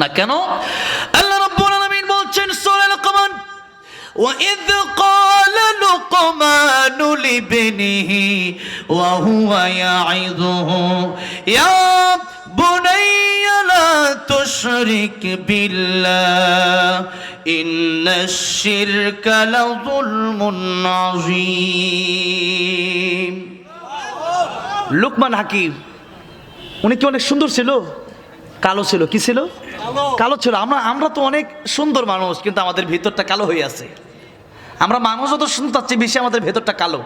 না কেন আল্লাহ রাব্বুল আলামিন বলছেন সূরা লোকমান وإذ قال لقمان لابنه وهو يعظه يا بني لا تشرك بالله إن الشرك لظلم عظيم লুকমান হাকিম উনি কি অনেক সুন্দর ছিল কালো ছিল। কি ছিল? কালো ছিল। আমরা আমরা তো অনেক সুন্দর মানুষ, কিন্তু আমাদের ভিতরটা কালো হয়ে আছে। আমরা মানুষ সুন্দর, তার চেয়ে বেশি আমাদের ভেতরটা কালো।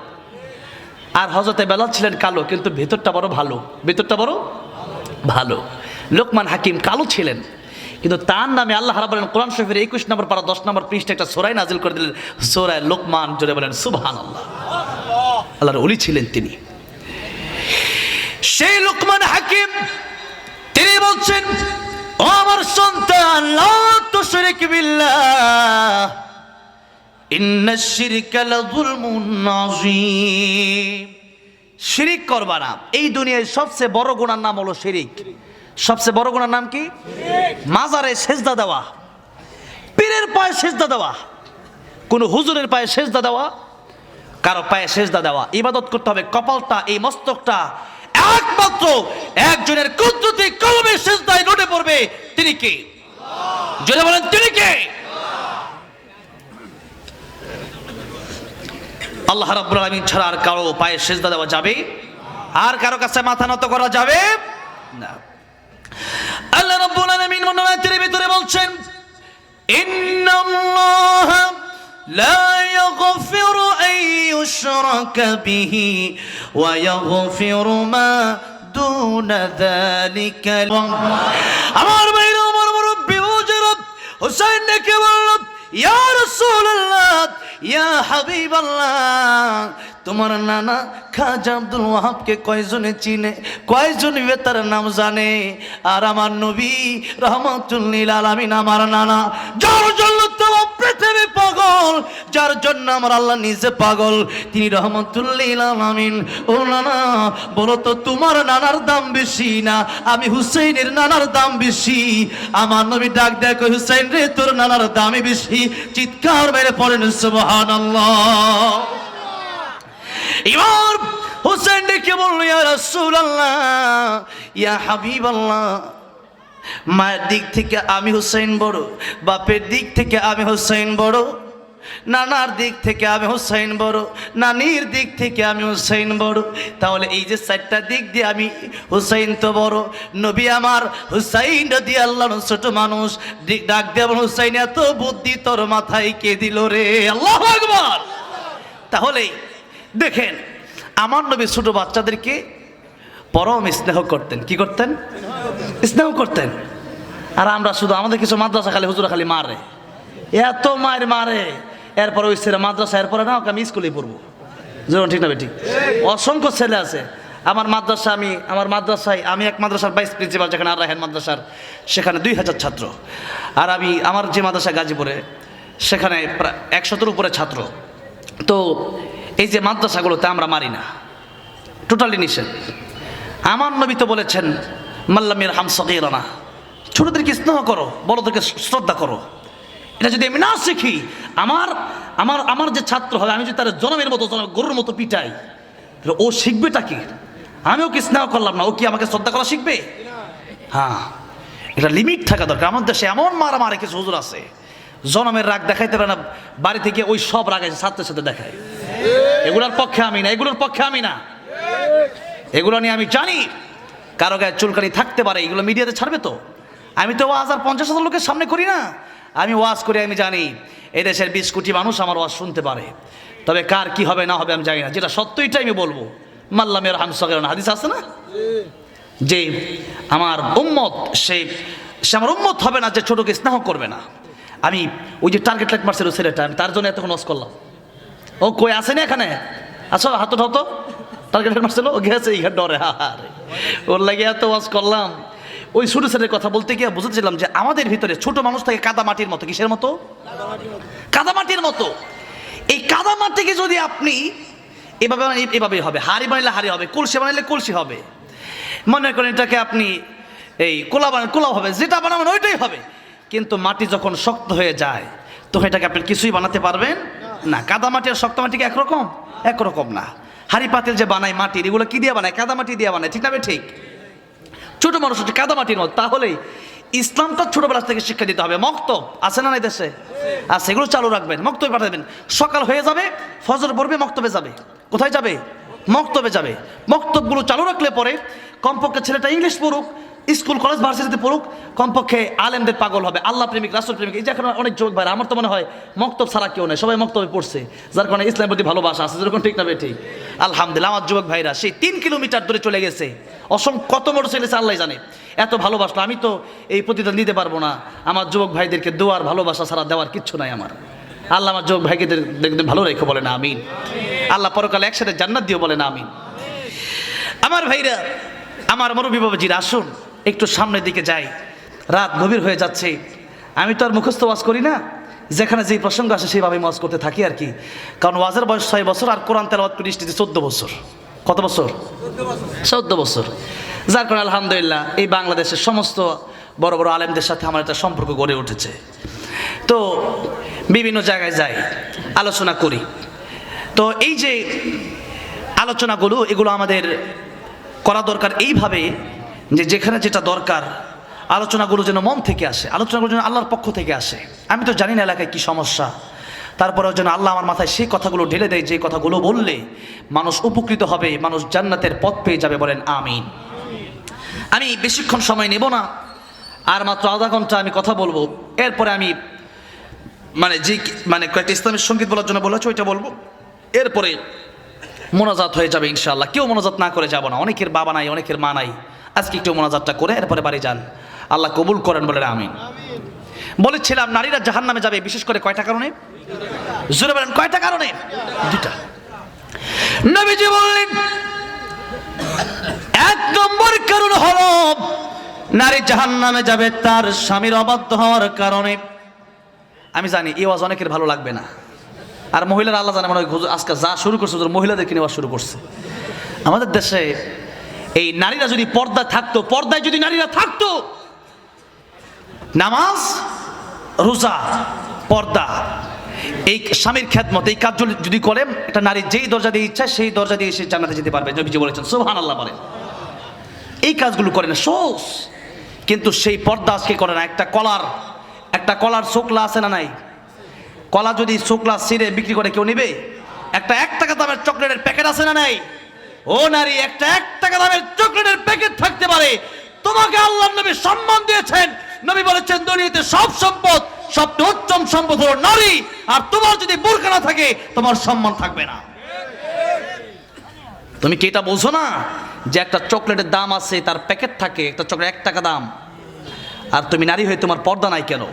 আর হজরতে বেলাল ছিলেন কালো, কিন্তু ভেতরটা বড় ভালো। ভেতরটা বড় ভালো। লোকমান হাকিম কালো ছিলেন। কিন্তু তার নামে আল্লাহ বলেন কোরআন শরীফের একুশ নম্বর পারা, দশ নম্বর পৃষ্ঠে একটা সোরাই নাজিল করে দিলেন। সোরায় লোকমান জোরে বলেন সুবহান আল্লাহ আল্লাহর অলি ছিলেন তিনি। সেই লোকমান হাকিম বলছেন আমার সন্তান শিরিক করবা না এই দুনিয়ায় সবচেয়ে বড় গুণার নাম হলো শিরিক। সবচেয়ে বড় গুণার নাম কি? মাজারে সেজদা দেওয়া। পীরের পায়ে সেজদা দেওয়া। কোন হুজুরের পায়ে সেজদা দেওয়া। কারও পায়ে সেজদা দেওয়া। ইবাদত করতে হবে। কপালটা, এই মস্তকটা একমাত্র একজনের কুদরতি কলমে সেজদায় নড়ে পড়বে, তিনি কে? যদি বলেন, তিনি কে? আল্লাহ রাব্বুল আলামিন ছাড়া আর কারও পায়ে সেজদা দেওয়া যাবে? আর কারও কাছে মাথা নত করা যাবে? না। يشرك به ويغفر ما دون ذلك আমার বাইরে আমার মুরব্বি হুজুরত হুসাইন ডেকে বলল ইয়া রাসূলুল্লাহ ইয়া হাবিবাল্লাহ তোমার নানা খাজা আব্দুল ওয়াহাবকে কয়জনে চিনে কয়জন তার নাম জানে? আর আমার নবী রহমতুল্লিল আলামিন আমার নানা, যার জন্য পৃথিবী পাগল, যার জন্য আমার আল্লাহ নিজে পাগল। তিনি রহমতুল্লিল আলামিন, ও নানা, বলো তো তোমার নানার দাম বেশি না? আমি হুসেইনের নানার দাম বেশি। আমার নবী ডাক দেখো হুসেইন রে, তোর নানার দামই বেশি। চিৎকার মেরে পড়েন, সুবহানাল্লাহ। এবার হোসেন ডেকে বলল, ইয়া রাসূলুল্লাহ, ইয়া হাবিবাল্লাহ, মায়ের দিক থেকে আমি হুসাইন বড়, বাপের দিক থেকে আমি হুসাইন বড়, নানার দিক থেকে আমি হুসাইন বড়, নানির দিক থেকে আমি হুসাইন বড়। তাহলে এই যে চারটা দিক দিয়ে আমি হুসাইন তো বড়। নবী আমার হুসাইন দিয়ে আল্লাহ ছোট মানুষ। ডাক দেব হুসাইন, এত বুদ্ধি তোর মাথায় কে দিল রে? আল্লাহ আকবার। তাহলে দেখেন, আমার নবী ছোট বাচ্চাদেরকে পরম স্নেহ করতেন। কি করতেন? স্নেহ করতেন। আর আমরা শুধু, আমাদের কিছু মাদ্রাসা খালি, হুজুরা খালি মারে। এত মায়ের মারে। এরপরে ওই ছেলে মাদ্রাসা, এরপরে না, ওকে আমি স্কুলে পড়ব। যেমন ঠিক না ঠিক? অসংখ্য ছেলে আছে। আমার মাদ্রাসা, আমি, আমার মাদ্রাসায়, আমি এক মাদ্রাসার ভাইস প্রিন্সিপাল যেখানে আর রাহেন মাদ্রাসার, সেখানে দুই হাজার ছাত্র। আর আমি, আমার যে মাদ্রাসা গাজীপুরে, সেখানে প্রায় একশোর উপরে ছাত্র। তো এই যে মাদ্রাসাগুলোতে আমরা মারি না। টোটালি নিষেধ। আমার নবী তো বলেছেন মাল্লামির হাম সকিরানা ছোটদেরকে স্নেহ করো, বড়দেরকে শ্রদ্ধা করো। এটা যদি আমি না শিখি, আমার আমার আমার যে ছাত্র হবে, আমি যদি তার জনমের মতো গরুর মতো পিটাই, তাহলে ও শিখবেটা কি? আমি ওকে স্নেহ করলাম না, ও কি আমাকে শ্রদ্ধা করা শিখবে? হ্যাঁ। এটা লিমিট থাকা দরকার। আমার দেশে এমন মারা মারে কিছু হুজুর আছে। জনমের রাগ দেখাইতে পারে না, বাড়ি থেকে ওই সব রাগ আছে ছাত্রের সাথে দেখায়। এগুলোর পক্ষে আমি না, এগুলোর পক্ষে আমি না। এগুলো নিয়ে আমি জানি, কারও গায়ে চুলকানি থাকতে পারে, এগুলো মিডিয়াতে ছাড়বে তো। আমি তো ওয়াজ আর পঞ্চাশ হাজার লোকের সামনে করি না। আমি ওয়াজ করি, আমি জানি এই দেশের বিশ কোটি মানুষ আমার ওয়াজ শুনতে পারে। তবে কার কি হবে, না হবে আমি জানি না। যেটা সত্যইটা আমি বলব। মাল্লামের হামসগের হাদিস আছে না? যে আমার উম্মত, সে সে আমার উম্মত হবে না যে ছোটকে স্নেহ করবে না। আমি ওই যে টার্গেট লাইট মারছিল ছেলেটা, আমি তার জন্য এতক্ষণ ওয়াজ করলাম। ও কই আসেনি এখানে? আসো হাত উঠাও টার্গেট লাইট মারছিল, ও গেছে, এই ডরে হারে ওর লাগে এত ওয়াজ করলাম। ওই ছোটো ছেলের কথা বলতে গিয়ে বুঝেছিলাম যে আমাদের ভিতরে ছোট মানুষ থাকে কাদা মাটির মতো, কিসের মতো? কাদা মাটির মতো। এই কাদা মাটিকে যদি আপনি এভাবে এভাবে হবে, হাড়ি বানাইলে হাড়ি হবে, কলসি বানাইলে কলসি হবে। মনে করেন এটাকে আপনি এই কোলা বানান কোলা হবে, যেটা বানাবেন ওইটাই হবে। কিন্তু মাটি যখন শক্ত হয়ে যায়, তখন এটাকে আপনি কিছুই বানাতে পারবেন না। কাদা মাটি আর শক্ত মাটি কি একরকম? একরকম না। হাড়ি পাতিল যে বানায় মাটির, এগুলো কি দিয়ে বানায়? কাদা মাটি দিয়ে বানায়, ঠিক না ঠিক। ছোট মানুষ হচ্ছে কাদা মাটির মতো। তাহলেই ইসলামটা ছোটবেলা থেকে শিক্ষা দিতে হবে। মক্তব আছে না দেশে? আর সেগুলো চালু রাখবেন মক্তবে পাঠাবেন সকাল হয়ে যাবে, ফজর পড়বে মক্তবে যাবে। কোথায় যাবে? মক্তবে যাবে। মক্তবগুলো চালু রাখলে পরে কমপক্ষে ছেলেটা ইংলিশ পড়ুক স্কুল, কলেজ, ভার্সিটিতে পড়ুক, কমপক্ষে আলেমদের পাগল হবে। আল্লাহ প্রেমিক, রাসুল প্রেমিক, এই যে এখন অনেক যুবক ভাই আমার তো মনে হয় মক্তব ছাড়া কেউ নেই, সবাই মক্তবে পড়ছে, যার কারণে ইসলামের প্রতি ভালোবাসা আছে, যেরকম ঠিক না ঠিক। আলহামদুলিল্লাহ, আমার যুবক ভাইরা, সেই তিন কিলোমিটার দূরে চলে গেছে। অসম কত মোটর চলেছে আল্লাহ জানে। এত ভালোবাসলো, আমি তো এই প্রতিদান দিতে পারব না। আমার যুবক ভাইদেরকে দেওয়ার ভালোবাসা ছাড়া দেওয়ার কিচ্ছু নাই আমার। আল্লাহ আমার যুবক ভাইকে ভালো রেখে বলে না আমিন। আল্লাহ পরকালে একসাথে জান্নাত দিয়ে বলে না আমিন। আমার ভাইরা, আমার মুরব্বী বাবাজির, আসুন। একটু সামনের দিকে যাই। রাত গভীর হয়ে যাচ্ছে। আমি তো আর মুখস্থ ওয়াজ করি না। যেখানে যেই প্রসঙ্গ আসে সেইভাবে ওয়াজ করতে থাকি আর কি। কারণ ওয়াজের বয়স ছয় বছর আর কোরআন তেলাওয়াত করি চোদ্দ বছর। কত বছর? চোদ্দ বছর। যার কারণে আলহামদুলিল্লাহ এই বাংলাদেশের সমস্ত বড় বড় আলেমদের সাথে আমার একটা সম্পর্ক গড়ে উঠেছে। তো বিভিন্ন জায়গায় যাই, আলোচনা করি। তো এই যে আলোচনাগুলো, এগুলো আমাদের করা দরকার। এইভাবে যে যেখানে যেটা দরকার, আলোচনাগুলো যেন মন থেকে আসে, আলোচনাগুলো যেন আল্লাহর পক্ষ থেকে আসে। আমি তো জানি না এলাকায় কী সমস্যা। তারপরেও যেন আল্লাহ আমার মাথায় সেই কথাগুলো ঢেলে দেয়, যে কথাগুলো বললে মানুষ উপকৃত হবে, মানুষ জান্নাতের পথ পেয়ে যাবে বলেন আমিন। আমি বেশিক্ষণ সময় নেব না, আর মাত্র আধা ঘণ্টা আমি কথা বলব। এরপরে আমি মানে যে মানে কয়েকটা ইসলামের সংগীত বলার জন্য বলেছে, ওইটা বলব। এরপরে মোনাজাত হয়ে যাবে ইনশাআল্লাহ। কেউ মোনাজাত না করে যাব না। অনেকের বাবা নাই, অনেকের মা নাই। আজকে একটু মোনাজাতটা করে এরপরে বাড়ি যান। আল্লাহ কবুল করেন বলে আমিন। বলেছিলাম, নারীরা জাহান নামে যাবে, বিশেষ করে কয়টা কারণে? জোরে বলেন, কয়টা কারণে? দুটা নবীজি বললেন, এক নম্বর কারণ হলো, নারী জাহান নামে যাবে তার স্বামীর অবাধ্য হওয়ার কারণে। আমি জানি, এই ওয়াজ অনেকের ভালো লাগবে না। আর মহিলারা আল্লাহ জানে, মনে আজকে যা শুরু করছে মহিলাদেরকে নেওয়া শুরু করছে। আমাদের দেশে এই নারীরা যদি পর্দা থাকতো, পর্দায় যদি নারীরা থাকতো, নামাজ, রোজা, পর্দা, এই স্বামীর খ্যাতমত এই কাজ যদি- করে, একটা নারী যেই দরজা দিয়ে ইচ্ছা, সেই দরজা দিয়ে সে জানাতে যেতে পারবে, নবীজি বলেছেন। সোহান আল্লাহ বলেন। এই কাজগুলো করে না সোস কিন্তু সেই পর্দা আজকে করে না। একটা কলার একটা কলার শোকলা আছে না নাই? কলা যদি শুকলা সিরে বিক্রি করে কেউ নেবে? একটা এক টাকা দামের চকলেটের প্যাকেট আছে না নাই? ও নারী, একটা এক টাকা দামের চকলেটের প্যাকেট থাকতে পারে। তোমাকে আল্লাহ নবী সম্মান দিয়েছেন। নবী বলেছেন, দুনিয়াতে সব সম্পদ, সবচেয়ে উত্তম সম্পদ হলো নারী। আর তোমার যদি বোরকা না থাকে, তোমার সম্মান থাকবে না। তুমি কি এটা বোঝো না? যে একটা চকলেটের দাম আছে, তার প্যাকেট থাকে, একটা চকলেট এক টাকা দাম। আর তুমি নারী হয়ে তোমার পর্দা নাই কেন?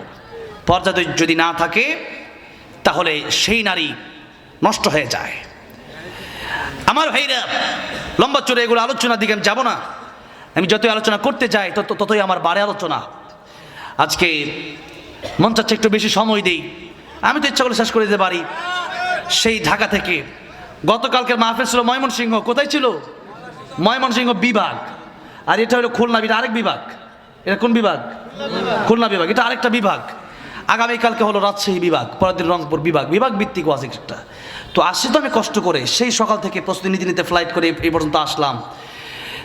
পর্দা যদি- যদি না থাকে, তাহলে সেই নারী নষ্ট হয়ে যায়। আমার ভাইরা, লম্বা চড়ে এগুলো আলোচনার দিকে আমি যাব না। আমি যতই আলোচনা করতে যাই, তত ততই আমার বাড়ে আলোচনা। আজকে মন চাচ্ছে একটু বেশি সময় দিই। আমি তো ইচ্ছা করে শেষ করে দিতে পারি। সেই ঢাকা থেকে গতকালকের মাহফিল ছিল ময়মনসিংহ। কোথায় ছিল? ময়মনসিংহ বিভাগ। আর এটা হলো খুলনা বিভাগ। আরেক বিভাগ। এটা কোন বিভাগ? খুলনা বিভাগ। এটা আরেকটা বিভাগ। আগামীকালকে হলো রাজশাহী বিভাগ, পরের দিন রংপুর বিভাগ। বিভাগ ভিত্তিক আছে একটা। তো আসছি তো আমি কষ্ট করে। সেই সকাল থেকে প্রস্তুতি নিতে নিতে ফ্লাইট করে এই পর্যন্ত আসলাম।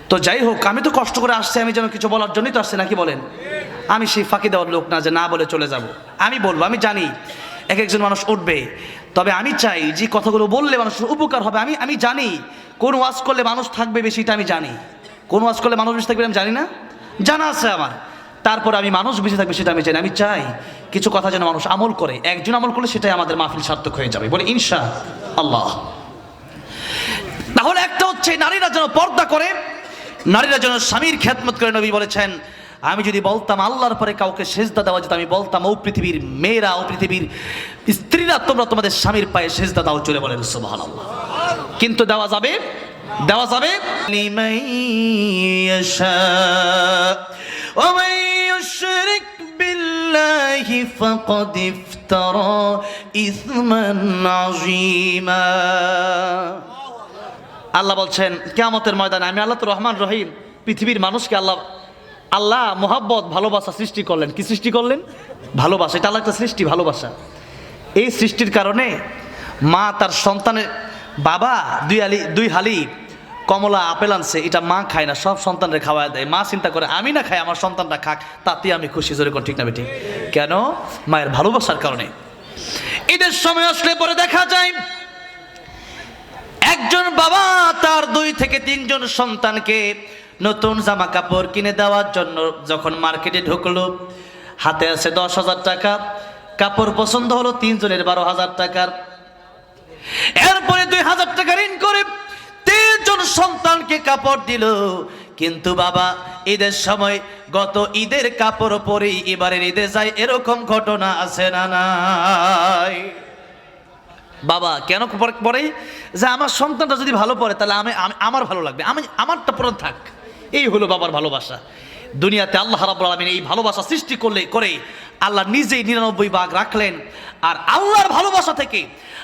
তো যাই হোক, আমি তো কষ্ট করে আসছি, আমি যেন কিছু বলার জন্যই তো আসছি নাকি বলেন? আমি সেই ফাঁকি দেওয়ার লোক না যে না বলে চলে যাব। আমি বলব, আমি জানি এক একজন মানুষ উঠবে। তবে আমি চাই যে কথাগুলো বললে মানুষের উপকার হবে। আমি আমি জানি কোন ওয়াজ করলে মানুষ থাকবে বেশি এটা আমি জানি। কোন ওয়াজ করলে মানুষ বেশি থাকবে আমি জানি না। জানা আছে আমার। তারপর আমি মানুষ বেশি থাকবে সেটা আমি জানি আমি চাই কিছু কথা যেন মানুষ আমল করে। একজন আমল করলে সেটাই আমাদের মাহফিল সার্থক হয়ে যাবে। বলে, ইনশা আল্লাহ। তাহলে একটা হচ্ছে, নারীরা যেন পর্দা করে, নারীরা যেন স্বামীর খ্যাতমত করে নবী বলেছেন, আমি যদি বলতাম আল্লাহর পরে কাউকে সেজদা দেওয়া যেত, আমি বলতাম, ও পৃথিবীর মেয়েরা, ও পৃথিবীর স্ত্রীরা, তোমরা তোমাদের স্বামীর পায়ে সেজদা দাও। চলে বলেন, সুবহানাল্লাহ। কিন্তু দেওয়া যাবে? দেওয়া যাবে? ইউশরিক বিল্লাহি ফাকাদ ইফতারা ইসমান আযীমা আল্লাহ বলছেন, কেয়ামতের ময়দানে আমি আল্লাহ তো রহমান রহিম, পৃথিবীর মানুষকে আল্লাহ আল্লাহ মোহাব্বত, ভালোবাসা সৃষ্টি করলেন। কি সৃষ্টি করলেন? ভালোবাসা। এটা আল্লাহ একটা সৃষ্টি, ভালোবাসা। এই সৃষ্টির কারণে মা তার সন্তানের বাবা, দুই আলি, দুই হালি কমলা আপেল আনছে, এটা মা খায় না, সব সন্তানরে খাওয়া দেয়। মা চিন্তা করে, আমি না খাই, আমার সন্তানটা খাক, তাতে আমি খুশি। জোরে কোন ঠিক না বেঠিক কেন? মায়ের ভালোবাসার কারণে। ঈদের সময় আসলে পরে দেখা যায়, একজন বাবা তার দুই থেকে তিনজন সন্তানকে নতুন জামা কাপড় কিনে দেওয়ার জন্য যখন মার্কেটে ঢুকলো, হাতে আছে দশ হাজার টাকা, কাপড় পছন্দ হলো তিনজনের বারো হাজার টাকার। এরপরে দুই হাজার টাকা ঋণ করে তিনজন সন্তানকে কাপড় দিল। কিন্তু বাবা, ঈদের সময় গত ঈদের কাপড় পরেই এবারের ঈদে যায়, এরকম ঘটনা আছে না নাই? বাবা, কেন পরে- যে আমার সন্তানটা যদি ভালো পড়ে তাহলে আমি আমি- আমার ভালো লাগবে। আমি আমারটা পরে থাক। এই হলো বাবার ভালোবাসা। দুনিয়াতে আল্লাহ রাব্বুল আলামিন এই ভালোবাসা সৃষ্টি করলে করে আল্লাহ নিজেই নিরানব্বই ভাগ রাখলেন আর আল্লাহর ভালোবাসা থেকে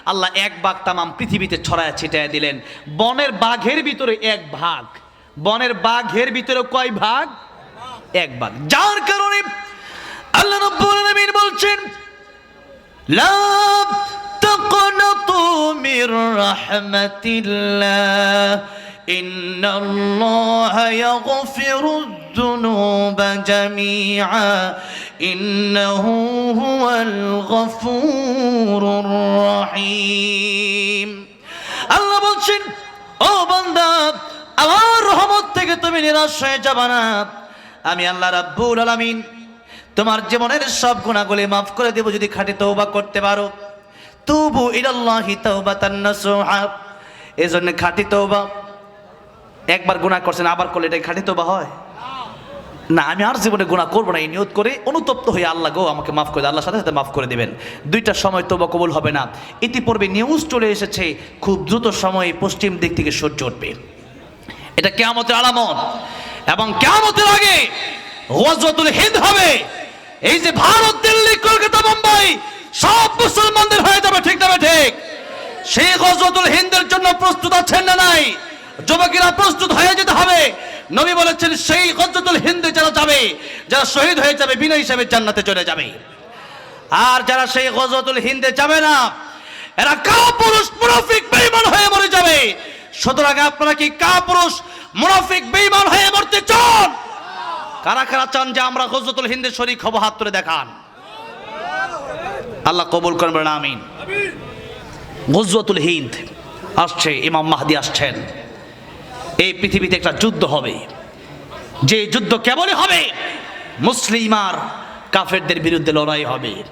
আল্লাহ এক ভাগ তামাম পৃথিবীতে ছড়ায় ছিটায় দিলেন বনের বাঘের ভিতরে এক ভাগ বনের বাঘের ভিতরে কয় ভাগ এক ভাগ যার কারণে আল্লাহ রাব্বুল আলামিন বলছেন لا تقنطوا من رحمة الله إن الله يغفر الذنوب جميعا إنه هو الغفور الرحيم আল্লাহ বলছেন ও বান্দা আমার রহমত থেকে তুমি নিরাশ হয়ে যাবা না আমি আল্লাহ রাব্বুল আলামিন তোমার জীবনের সব গুণাগুলি মাফ করে দেব যদি খাঁটি তৌবা করতে পারো তুবু ইলাল্লাহি তাওবাতান নাসুহা এজন্য খাঁটি তৌবা একবার গুনাহ করছেন আবার করলে এটা খাঁটি তৌবা হয় না, আমি আর জীবনে গুনাহ করব না, এই নিয়ত করে অনুতপ্ত হয়ে আল্লাহ গো আমাকে মাফ করে দেয় আল্লাহর সাথে সাথে মাফ করে দেবেন। দুইটার সময় তৌবা কবুল হবে না। ইতিপূর্বে নিউজ চলে এসেছে, খুব দ্রুত সময়ে পশ্চিম দিক থেকে সূর্য উঠবে। এটা কেয়ামতের আলামত। এবং কেয়ামতের আগে গজওয়াতুল হিন্দ হবে। এই যে ভারত, দিল্লি, কলকাতা, মুম্বাই, সব মুসলমানদের হয়ে যাবে, ঠিক না ঠিক? সেই গজওয়াতুল হিন্দের জন্য প্রস্তুত আছেন না নাই? যুবকেরা প্রস্তুত হয়ে যেতে হবে। নবী বলেছেন, সেই গজওয়াতুল হিন্দে যারা যাবে, যারা শহীদ হয়ে যাবে, বিনয় হিসাবে জান্নাতে চলে যাবে। আর যারা সেই গজওয়াতুল হিন্দে যাবে না, এরা কাপুরুষ, মুনাফিক, বেঈমান হয়ে মরে যাবে। সুতরাং আপনারা কি কাপুরুষ, মুনাফিক, বেঈমান হয়ে মরতে চান? কারা কারা চান যে আমরা গজওয়াতুল হিন্দে শরীক হব, হাত তুলে দেখান? আল্লাহ কবুল করবেন আমিন। গজওয়াতুল হিন্দ আসছে, ইমাম মাহদি আসছেন। এই পৃথিবীতে একটা যুদ্ধ হবে। যে যুদ্ধ কেবলই হবে, মুসলিম আর কাফেরদের বিরুদ্ধে লড়াই হবে।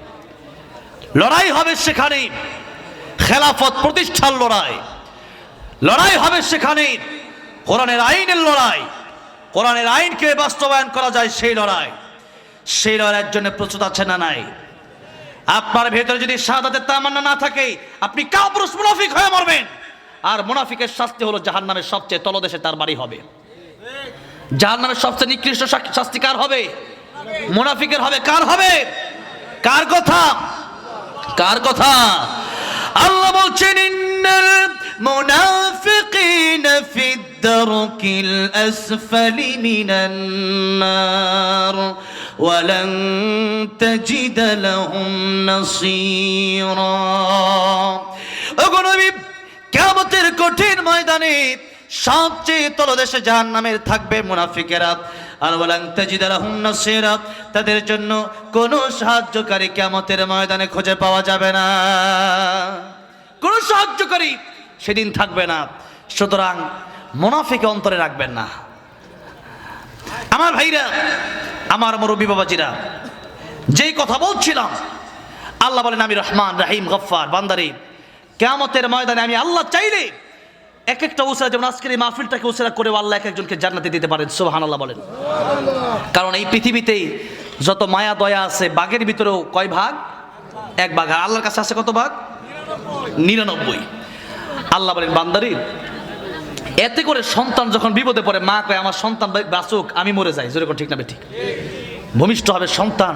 লড়াই হবে সেখানে খেলাফত প্রতিষ্ঠার লড়াই। লড়াই হবে সেখানে কোরআনের আইনের লড়াই। কোরআনের আইনকে বাস্তবায়ন করা যায় সেই লড়াই। সেই লড়াইয়ের জন্য প্রস্তুত আছে না নাই? আপনার ভেতরে যদি শাহাদাতের তামান্না না থাকে, আপনি কাপুরুষ মুনাফিক হয়ে মরবেন। আর মুনাফিকের শাস্তি হলো জাহান্নামের সবচেয়ে তলদেশে তার বাড়ি হবে। জাহান্নামের সবচেয়ে নিকৃষ্ট শাস্তি কার হবে? মুনাফিকের হবে। কার হবে? কার কথা? কার কথা? আল্লাহ বলছেন, ইন্নাল মুনাফিকিনা ফিদ দারকিল আসফালি মিনান নার তাজিদ লাহুম নাসীরা। ওগো নবী কিয়ামতের কঠিন ময়দানে সবচেয়ে তলদেশে জাহান্নামের থাকবে মুনাফিকেরা। তাদের জন্য কোনো সাহায্যকারী কিয়ামতের ময়দানে খুঁজে পাওয়া যাবে না। কোনো সাহায্যকারী সেদিন থাকবে না। সুতরাং মুনাফিকে অন্তরে রাখবেন না। আমার ভাইরা, আমার মুরব্বী বাবাজিরা, যেই কথা বলছিলাম, আল্লাহ বলেন, আমি রহমান, রাহিম, গফফার, বান্দারি কেয়ামতের ময়দানে আমি আল্লাহ চাইলে এক একটা উসরা, যেমন আজকের এই মাহফিলটাকে উসরা করে আল্লাহ এক একজনকে জান্নাতে দিতে পারেন সুবহান আল্লাহ বলেন। কারণ এই পৃথিবীতে যত মায়া, দয়া আছে, বাঘের ভিতরেও কয় ভাগ? এক ভাগ। আর আল্লাহর কাছে আছে কত ভাগ? নিরানব্বই। আল্লাহ বলেন, বান্দারি, এতে করে সন্তান যখন বিপদে পড়ে, মা কয়, আমার সন্তান বাঁচুক, আমি মরে যাই। যেরকম ঠিক না ঠিক? ভূমিষ্ঠ হবে সন্তান।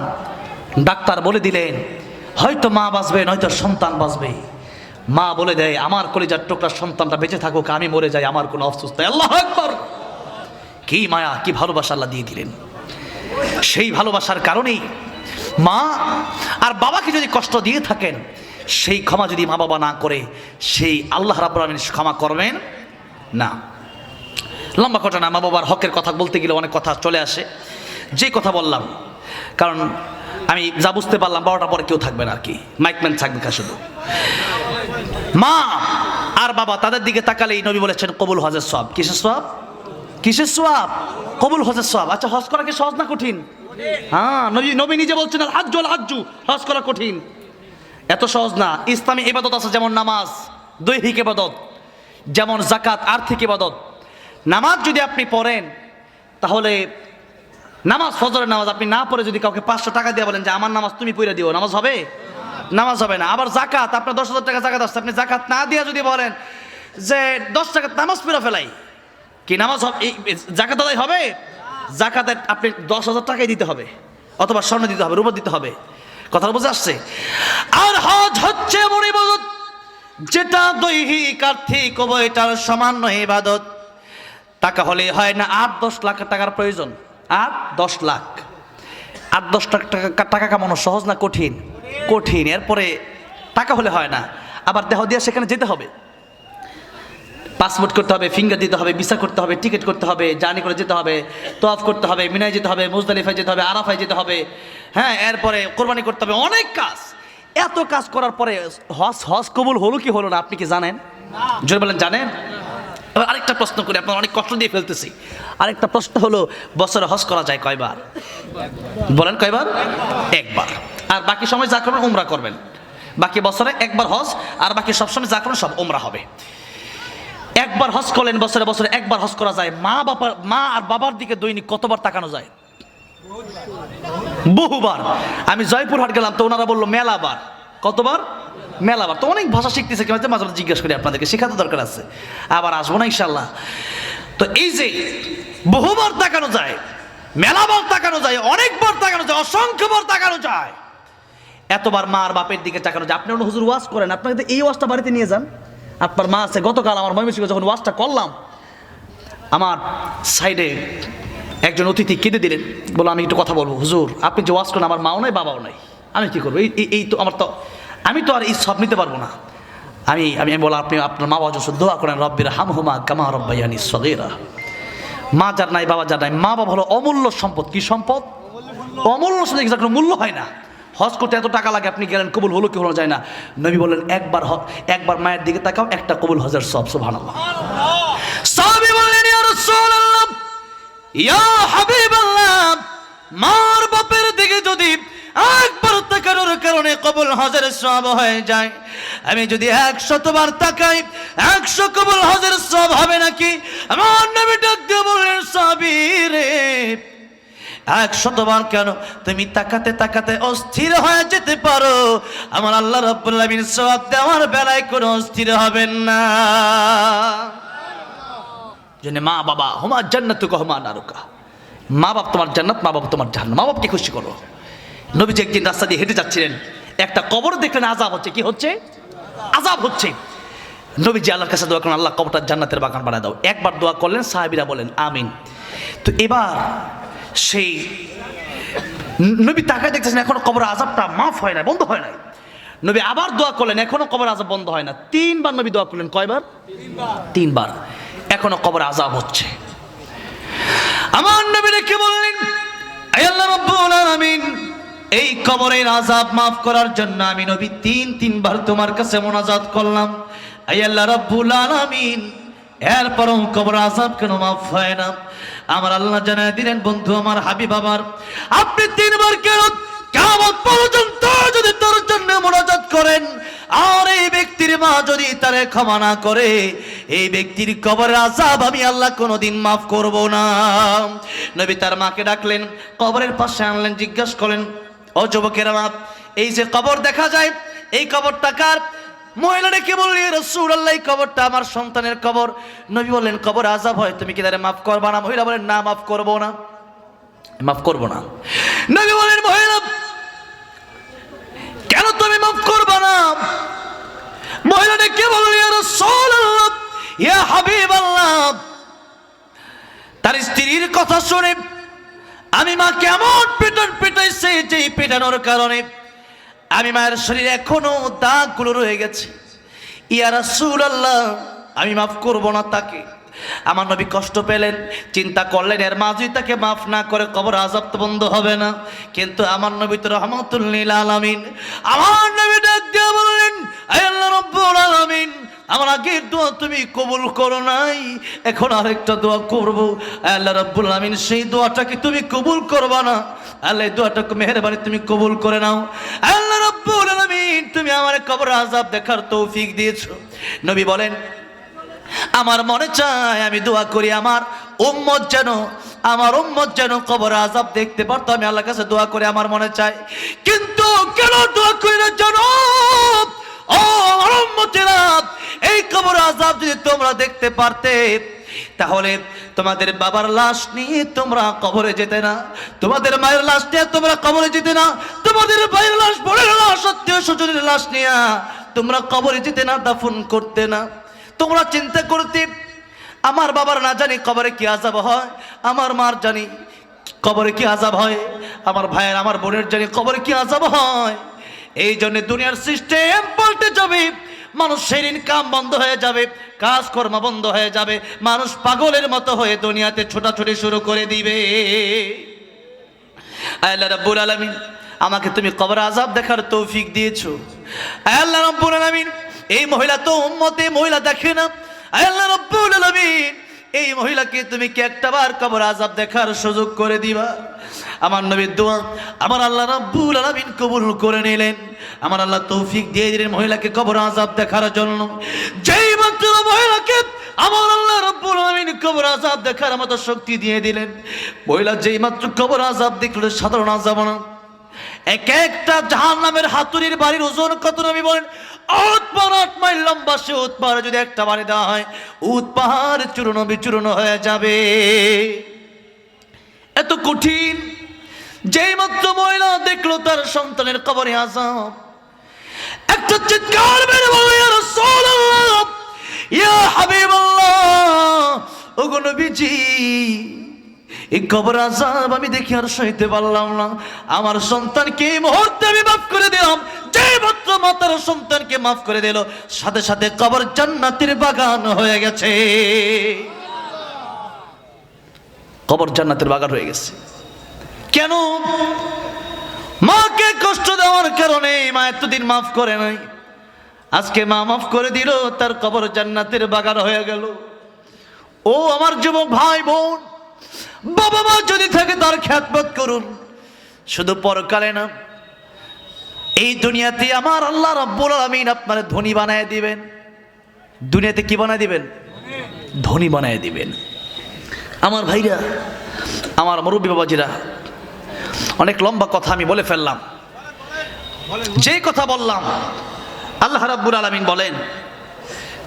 ডাক্তার বলে দিলেন, হয়তো মা বাঁচবে, নয়তো সন্তান বাঁচবে। মা বলে দেয়, আমার কলিজার টুকরা সন্তানটা বেঁচে থাকুক, আমি মরে যাই, আমার কোনো অফসোস নাই। আল্লাহ একবার কি মায়া, কি ভালোবাসা আল্লাহ দিয়ে দিলেন। সেই ভালোবাসার কারণেই মা আর বাবাকে যদি কষ্ট দিয়ে থাকেন, সেই ক্ষমা যদি মা বাবা না করে, সেই আল্লাহ আলামিন ক্ষমা করবেন না। লম্বা ঘটনা মা বাবার হকের কথা বলতে গেলে অনেক কথা চলে আসে। যে কথা বললাম, কারণ আমি যা বুঝতে পারলাম বারোটা পরে কেউ থাকবে না আর কি। মাইকম্যান থাকবে কা শুধু। মা আর বাবা, তাদের দিকে তাকালেই নবী বলেছেন, কবুল হজের সব। কিসের সব? কিসের সব? কবুল হজের সব। আচ্ছা হজ করা কি সহজ না কঠিন? হ্যাঁ নবী নবী নিজে বলছেন, আল হাজ্জু আল হাজ্জু। হজ করা কঠিন। এত সহজ না। ইসলামী ইবাদত আছে যেমন নামাজ, দৈহিক ইবাদত, যেমন জাকাত আর্থিক ইবাদত। নামাজ যদি আপনি পড়েন, তাহলে নামাজ, ফজরের নামাজ, আপনি না পড়ে যদি কাউকে পাঁচশো টাকা দিয়ে বলেন যে আমার নামাজ তুমি পড়ে দিও, নামাজ হবে? নামাজ হবে না। আবার জাকাত আপনার দশ হাজার টাকা জাকাত আসছে, আপনি জাকাত না দিয়ে যদি বলেন যে দশ টাকা নামাজ পড়ে ফেলাই, কি নামাজ জাকাত আদায় হবে? জাকাতে আপনি দশ হাজার টাকাই দিতে হবে, অথবা স্বর্ণ দিতে হবে, রূপা দিতে হবে। কথা বুঝে আসছে? আর হজ হচ্ছে যেটা দৈহিক, আর্থিক উভয়টার সামান্য ইবাদত। টাকা হলে হয় না, আট দশ লাখ টাকার প্রয়োজন। আট দশ লাখ। আট দশ লাখ টাকা টাকা কামানো সহজ না কঠিন? কঠিন। এরপরে টাকা হলে হয় না। আবার দেহ দিয়ে সেখানে যেতে হবে। পাসপোর্ট করতে হবে ফিঙ্গার দিতে হবে ভিসা করতে হবে টিকিট করতে হবে জার্নি করে যেতে হবে তোয়াফ করতে হবে, মিনায় যেতে হবে, মুজদালিফায় যেতে হবে, আরাফায় যেতে হবে। হ্যাঁ এরপরে কোরবানি করতে হবে। অনেক কাজ। এত কাজ করার পরে হস হজ কবুল হলো কি হলো না, আপনি কি জানেন? জোর বলেন, জানেন? এবার আরেকটা প্রশ্ন করি, আপনার অনেক কষ্ট দিয়ে ফেলতেছি। আরেকটা প্রশ্ন হলো, বছরে হজ করা যায় কয়বার? বলেন কয়বার? একবার। আর বাকি সময় যা করবেন উমরা করবেন। বাকি বছরে একবার হজ, আর বাকি সবসময় যা করবেন সব উমরা হবে। একবার হজ করলেন বছরে বছরে একবার হজ করা যায়। মা বাবার মা আর বাবার দিকে দৈনিক কতবার তাকানো যায়? বহুবার। আমি জয়পুরহাট গেলাম তো ওনারা বলল, মেলাবার। কতবার? মেলাবার তো অনেক ভাষা শিখতেছে কেউ মাঝে মাঝে জিজ্ঞাসা করি আপনাদেরকে শেখাতে দরকার আছে। আবার আসব না ইনশাল্লাহ তো এই যে বহুবার তাকানো যায়, মেলাবার তাকানো যায়, অনেকবার তাকানো যায়, অসংখ্যবার তাকানো যায়। এতবার মার বাপের দিকে তাকানো যায়। আপনি হুজুর, ওয়াজ করেন। আপনাকে তো এই ওয়াজটা বাড়িতে নিয়ে যান। আপনার মা আছে, গতকাল আমার ময়মনসিংহে যখন ওয়াজটা করলাম, আমার সাইডে একজন অতিথি কেঁদে দিলেন। বলো আমি একটু কথা বলব। হুজুর, আপনি যে ওয়াজ করেন, আমার মাও নাই, বাবাও নাই। আমি কি করব? এই- এই তো আমার তো আমি তো আর এই সব নিতে পারব না। আমি আমি বলো, আপনি আপনার মা বাবা যখন দোয়া করেন রব্বির হাম হুমা কামা রব্বাইয়ানি সগেরা। মা যার নাই, বাবা যার নাই মা বাবা হলো অমূল্য সম্পদ। কি সম্পদ? অমূল্য সম্পদ যার কোনো মূল্য হয় না। হজ করতে এত টাকা লাগে, আপনি গেলেন কবুল হলো কি হলো যায় না। নবী বললেন, একবার একবার মায়ের দিকে তাকাও, একটা কবুল হজের সব সাহাবী বললেন, ইয়া মার বাপের দিকে যদি একবার তাকানোর কারণে কবুল হজের সব হয়ে যায়। আমি যদি একশতবার তাকাই, একশো কবুল হজের সব হবে নাকি? আমার নবী ডাক দিয়ে বললেন, সাবিরে এক শতবার কেন? তুমি তাকাতে তাকাতে অস্থির হয়ে যেতে পারো। আমার আল্লাহ রাব্বুল আলামিন সওয়াব দেওয়ার বেলায় কোনো অস্থির হবেন না। জন্য মা বাবা, হুমা জান্নাতু হুমা নারুকা। মা বাপ তোমার জান্নাত, মা বাবা তোমার জান্নাত মা বাপকে খুশি করো। নবীজি একদিন রাস্তা দিয়ে হেঁটে যাচ্ছিলেন। একটা কবর দেখলেন আজাব হচ্ছে। কি হচ্ছে? আজাব হচ্ছে। নবীজি আল্লাহর কাছে দোয়া করেন আল্লাহ, কবরটা জান্নাতের বাগান বানায় দাও। একবার দোয়া করলেন, সাহাবিরা বলেন, আমিন। তো এবার সেই নবী তাকায় দেখতেছেন, এখনও কবর আজাবটা মাফ হয় না বন্ধ হয় না নবী আবার দোয়া করলেন, এখনও কবর আজাব বন্ধ হয় না। তিনবার নবী দোয়া করলেন, কয়বার? তিনবার। এখনও কবর আজাব হচ্ছে। আমার নবী রেখে বললেন? "আয় আল্লাহ রাব্বুল আলামিন এই কবরের আজাব মাফ করার জন্য আমি নবী তিন, তিনবার তোমার কাছে মোনাজাত করলাম। আয় আল্লাহ রাব্বুল আলামিন, এরপরও কবর আজাব কেন মাফ হয় না? আমার আল্লাহ জানায় দিলেন, বন্ধু আমার হাবিব বাবার আপনি তিনবার কেন কেমন পর্যন্ত যদি তোর জন্য মোনাজাত করেন, আর এই ব্যক্তির মা যদি তারে ক্ষমা না করে, এই ব্যক্তির কবরের আজাব আমি আল্লাহ কোনোদিন মাফ করব না। নবী তার মাকে ডাকলেন, কবরের পাশে আনলেন, জিজ্ঞাসা করলেন ও যুবকেরা এই যে কবর দেখা যায়, এই কবরটা কার? মহিলাটা কে বললি রসুল আল্লাহ কবরটা আমার সন্তানের কবর। নবী বললেন, কবর আজাব হয়, তুমি কি তারে মাফ করবা না? মহিলা বলেন না, মাফ করব না। মাফ করব না? নবী বলেন মহিলা, কেন তুমি মাফ করবা না? মহিলাটা কে বলল ইয়া রাসূলুল্লাহ, ইয়া হাবিবাল্লাহ। তার স্ত্রীর কথা শুনে আমি মা কেমন পেটন পেটাইছে যে পেটানোর কারণে? আমি মায়ের শরীরে এখনও দাগগুলো রয়ে গেছে। ইয়া রাসূলুল্লাহ, আমি মাফ করব না তাকে। আমার নবী কষ্ট পেলেন, চিন্তা করলেন, এর মাঝে তাকে মাফ না করে, কবর আজাব তো বন্ধ হবে না। কিন্তু আমার নবী তো রহমতুল্লিল আলামিন। আমার নবী ডাক দিয়ে বললেন আল্লাহ রব্বুল আলামিন আমার আগের দোয়া তুমি কবুল করো নাই, এখন আরেকটা দোয়া করব। আল্লাহ রাব্বুল আলামিন সেই দোয়াটাকে তুমি কবুল করবা না। আল্লাহ এই দোয়াটাকে মেহেরবানি তুমি কবুল করে নাও। আল্লাহ রাব্বুল আলামিন, তুমি আমার কবর আজাব দেখার তৌফিক দিয়েছ। নবী বলেন, আমার মনে চায় আমি দোয়া করি, আমার উম্মত যেন, আমার উম্মত যেন কবর আজাব দেখতে পারতো, আমি আল্লাহর কাছে দোয়া করে, আমার মনে চায়। কিন্তু কেন দোয়া করি জানো? ও আমার এই কবর আজাব যদি তোমরা দেখতে পারতে, তাহলে তোমাদের বাবার লাশ নিয়ে তোমরা কবরে যেতে না। তোমাদের মায়ের লাশ নিয়ে তোমরা কবরে যেতে না। তোমাদের ভাইয়ের লাশ, বোনের লাশ, আত্মীয় স্বজনের লাশ নিয়ে তোমরা কবরে যেতে না, দাফন করতে না। তোমরা চিন্তা করতে, আমার বাবার না জানি কবরে কি আজাব হয়, আমার মার জানি কবরে কি আজাব হয়, আমার ভাইয়ের, আমার বোনের জানি কবরে কি আজাব হয়। এই জন্য দুনিয়ার সিস্টেম পাল্টে যাবে। মানুষের ইনকাম বন্ধ হয়ে যাবে, কাজকর্ম বন্ধ হয়ে যাবে, মানুষ পাগলের মতো হয়ে দুনিয়াতে ছোটাছুটি শুরু করে দিবে। আল্লাহ রাব্বুল আলামিন, আমাকে তুমি কবর আজাব দেখার তৌফিক দিয়েছ। আল্লাহ রাব্বুল আলামিন, এই মহিলা তো উম্মতে মহিলা দেখে না। আল্লাহ রাব্বুল আলামিন এই মহিলাকে তুমি কি একটাবার কবর আজাব দেখার সুযোগ করে দিবা? আমার নবীর দোয়া, আমার আল্লাহ রাব্বুল আলামিন কবুল করে নিলেন। আমার আল্লাহ তৌফিক দিয়ে দিলেন মহিলাকে কবর আজাব দেখার জন্য। যেই মাত্র মহিলাকে আমার আল্লাহ রব্বুল আলামিন কবর আজাব দেখার মতো শক্তি দিয়ে দিলেন। মহিলা যেই মাত্র কবর আজাব দেখল, সাধারণ আজাব না। এক একটা জাহান্নামের হাতুড়ির বাড়ির ওজন কত নবী বলেন? পাহাড় আট মাইল লম্বা, সে উট যদি একটা বাড়ি দেওয়া হয় উট পাহাড় চূর্ণ বিচূর্ণ হয়ে যাবে। এত কঠিন, যেই মাত্র মহিলা দেখল তার সন্তানের কবরে আজাব একটা চিৎকার মেরে বলো ইয়া রাসূলুল্লাহ, ইয়া হাবিবাল্লাহ, ওগো নবীজি এই কবর আজাব আমি দেখি আর সইতে পারলাম না। আমার সন্তানকে এই মুহূর্তে আমি মাফ করে দিলাম। যে মাত্র মাতার সন্তানকে মাফ করে দিল, সাথে সাথে কবর জান্নাতের বাগান হয়ে গেছে। কবর জান্নাতের বাগান হয়ে গেছে। কেন? মাকে কষ্ট দেওয়ার কারণে মা এতদিন মাফ করে নাই। আজকে মা মাফ করে দিল, তার কবর জান্নাতের বাগান হয়ে গেল। ও আমার যুবক ভাই বোন বাবা মা যদি থাকে তার খ্যাতমত করুন। শুধু পরকালে না, এই দুনিয়াতে আমার আল্লাহ রব্বুল আলামিন আপনার ধনী বানায় দিবেন। দুনিয়াতে কি বানায় দিবেন? ধনী বানায় দিবেন। আমার ভাইরা, আমার মুরব্বী বাবাজিরা, অনেক লম্বা কথা আমি বলে ফেললাম। যে কথা বললাম, আল্লাহ রাব্বুল আলামিন বলেন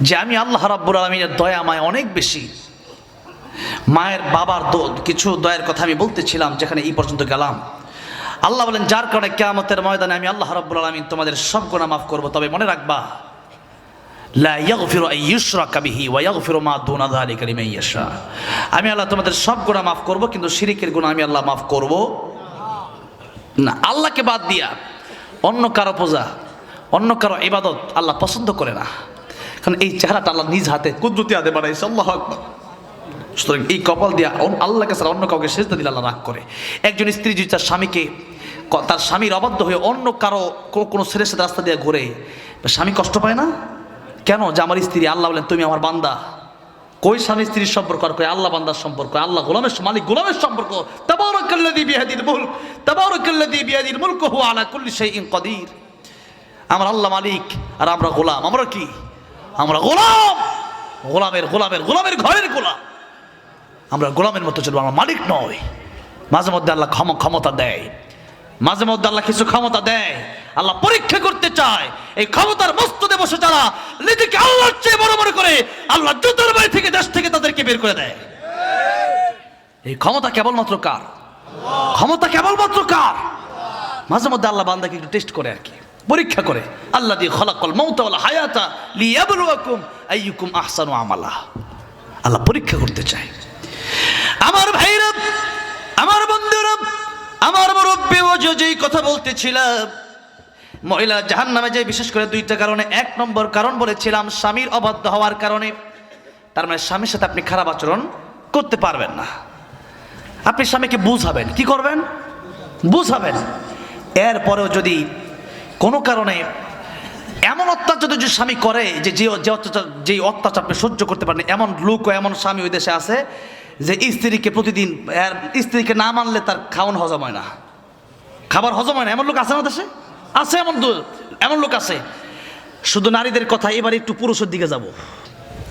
যে, আমি আল্লাহ রাব্বুল আলমিনের দয়া আমায় অনেক বেশি। মায়ের বাবার কিছু দয়ের কথা আমি বলতেছিলাম, যেখানে এই পর্যন্ত গেলাম। আল্লাহ বলেন, যার কারণে কেয়ামতের ময়দানে আমি আল্লাহ রাব্বুল আলমিন তোমাদের সব গুণা মাফ করব। তবে মনে রাখবা আমি আল্লাহ তোমাদের সব গুনাহ মাফ করব, কিন্তু শিরিকের গুনাহ আমি আল্লাহ মাফ করব না। আল্লাহকে বাদ দিয়া অন্য কারও পূজা, অন্য কারও ইবাদত আল্লাহ পছন্দ করে না। কারণ এই চেহারাটা আল্লাহ নিজ হাতে, কুদরতি হাতে বানাইছে, আল্লাহ আকবার। সুতরাং এই কপাল দিয়া আল্লাহকে ছাড়া অন্য কাউকে সেজদা দিলে আল্লাহ রাগ করে। একজন স্ত্রী যদি তার স্বামীকে তার স্বামীর অবাধ্য হয়ে অন্য কারও কোনো ছেলের সাথে রাস্তা দিয়ে ঘুরে স্বামী কষ্ট পায় না? কেন? যে আমার স্ত্রী, আল্লাহ বলেন, তুমি আমার বান্দা। কই স্বামী স্ত্রীর সম্পর্ক আর কই আল্লাহ বান্দার সম্পর্ক? আল্লাহ গোলামের মালিক গোলামের সম্পর্ক। আলা কুল্লি আমার আল্লাহ মালিক আর আমরা গোলাম। আমরা কি? আমরা গোলাম! গোলামের গোলামের গোলামের ঘরের গোলাম। আমরা গোলামের মতো চলবো, আমরা মালিক নয় মাঝে মধ্যে আল্লাহ ক্ষম- ক্ষমতা দেয়। মাঝে মধ্যে আল্লাহ কিছু ক্ষমতা দেয়। আল্লাহ পরীক্ষা করতে চায়। এই ক্ষমতার মস্তদে বসে যারা নিজেকে আল্লাহর চেয়ে বড় মনে করে, আল্লাহ জুতোর বাড়ি থেকে দেশ থেকে তাদেরকে বের করে দেয়। এই ক্ষমতা কেবলমাত্র কার? ক্ষমতা কেবলমাত্র কার? মাঝে মধ্যে আল্লাহ বান্দাকে একটু টেস্ট করে আর কি। পরীক্ষা করে। আল্লাহ দিয়ে খলাকল মৌতা ওয়াল হায়াতা লিয়াবলুয়াকুম আইয়ুকুম আহসানু আমালা। আল্লাহ পরীক্ষা করতে চায়। আমার ভাইরা আমার বন্ধুরা আমার মুরব্বী ও যে যেই কথা বলতেছিলাম, মহিলা জাহান নামে যে বিশেষ করে দুইটা কারণে, এক নম্বর কারণ বলেছিলাম, স্বামীর অবাধ্য হওয়ার কারণে। তার মানে স্বামীর সাথে আপনি খারাপ আচরণ করতে পারবেন না। আপনি স্বামীকে বুঝাবেন, কি করবেন? বুঝাবেন। এরপরেও যদি কোনো কারণে এমন অত্যাচার যদি স্বামী করে যে যে অত্যাচার, যেই অত্যাচার আপনি সহ্য করতে পারেন, এমন লোক ও এমন স্বামী ওই দেশে আছে যে স্ত্রীকে প্রতিদিন স্ত্রীকে না মানলে তার খাওয়ান হজম হয় না। খাবার হজম হয় না। এমন লোক আছে না দেশে? আছে এমন এমন লোক আছে। শুধু নারীদের কথা, এবার একটু পুরুষের দিকে যাব।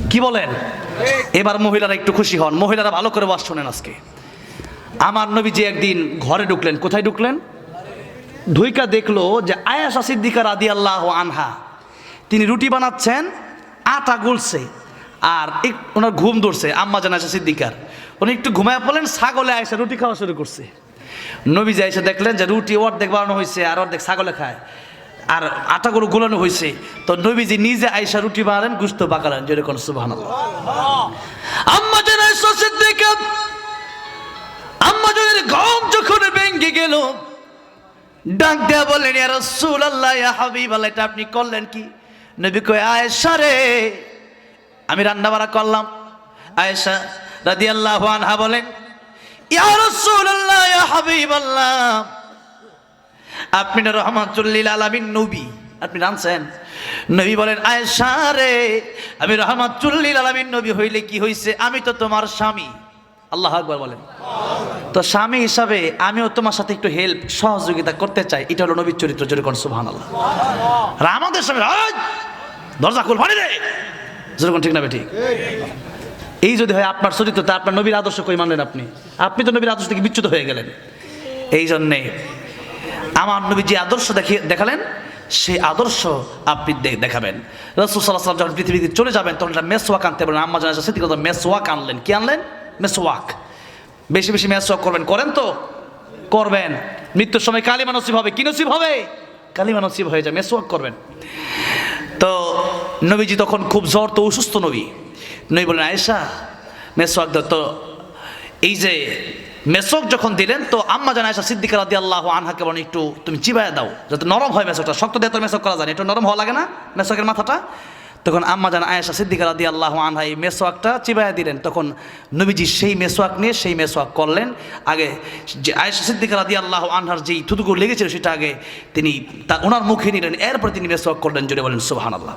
কি বলেন? এবার মহিলারা একটু খুশি হন। মহিলারা ভালো করে বাস শোনেন আজকে। আমার নবী যে একদিন ঘরে ঢুকলেন। কোথায় ঢুকলেন? ধুইকা দেখল যে আয়াসা সিদ্দিকা রাদি আল্লাহ আনহা, তিনি রুটি বানাচ্ছেন, আটা গুলছে, আর এক ওনার ঘুম ধরছে, আম্মা জান আয়সা সিদ্দিকার। উনি একটু ঘুমায় পড়লেন, ছাগলে আয়সা রুটি খাওয়া শুরু করছে। নবী যে এসে দেখলেন যে রুটি অর্ধেক বানানো হয়েছে আর অর্ধেক ছাগলে খায়, আর আটা গরু গুলানো হয়েছে। তো নবীজি নিজে আয়সা রুটি বানালেন, গুস্ত বাঁকালেন যেরকম সুবাহ আম্মা জান আয়সা সিদ্দিকা, আম্মা জানের গম যখন ভেঙে গেল, ডাক দেয়া বললেন, ইয়া রাসূলুল্লাহ, ইয়া হাবিবাল্লাহ, এটা আপনি করলেন কি? নবী কয়, আয়েশা রে, আমি রান্না বাড়া করলাম। আয়েশা রাদিয়াল্লাহু আনহা বলেন আপনি না রহমাতুল্লিল আলামিন নবী? আপনি রানছেন নবী বলেন আয়েশা রে আমি রহমাতুল্লিল আলামিন নবী হইলে কি হইছে? আমি তো তোমার স্বামী। আল্লাহ আকবর বলেন। তো স্বামী হিসাবে আমিও তোমার সাথে একটু হেল্প সহযোগিতা করতে চাই। এটা হলো নবীর চরিত্র যেরকম সুহান আল্লাহ আমাদের স্বামী "এই, দরজা খুল ফানি দে। যেরকম ঠিক না ঠিক? এই যদি হয় আপনার চরিত্র, তা আপনার নবীর আদর্শ কই মানলেন আপনি? আপনি তো নবীর আদর্শ থেকে বিচ্যুত হয়ে গেলেন। এই জন্যে আমার নবী যে আদর্শ দেখিয়ে দেখালেন, সেই আদর্শ আপনি দেখাবেন। রসুল সাল্লাহ সাল্লাম যখন পৃথিবীতে চলে যাবেন, তখন একটা মেসওয়াক আনতে পারেন আম্মা জানা সেদিকে মেসওয়াক আনলেন। কি আনলেন? মেসওয়াক। বেশি বেশি মেসওয়াক করবেন। করেন তো? করবেন। মৃত্যুর সময় কালিমা নসিব হবে। কি নসিব হবে? কালিমা নসিব হয়ে যায়। মেসওয়াক করবেন। তো নবীজি তখন খুব জ্বর, তো অসুস্থ নবী। নবী বলেন আয়েশা মেসওয়াক দাও তো এই যে মেসক যখন দিলেন, তো আম্মা জানা আয়েশা সিদ্দিকা রাদি আল্লাহ আনহাকে বলেন, একটু তুমি চিবায় দাও, যাতে নরম হয় মেসকটা শক্ত দিয়ে তো মেসক করা যায় একটু নরম হওয়া লাগে না মেসকের মাথাটা? তখন আম্মা জানা আয়েশা সিদ্দিকা রাদি আল্লাহ আনহা এই মেসোয়াকটা চিবায় দিলেন। তখন নবীজি সেই মেসোয়াক নিয়ে সেই মেসোয়াক করলেন। আগে যে আয়েশা সিদ্দিকা রাদি আল্লাহ আনহার যেই থুতুকুর লেগেছিল, সেটা আগে তিনি তা ওনার মুখে নিলেন। এরপর তিনি মেসোয়াক করলেন জুড়ে বলেন সুবাহান আল্লাহ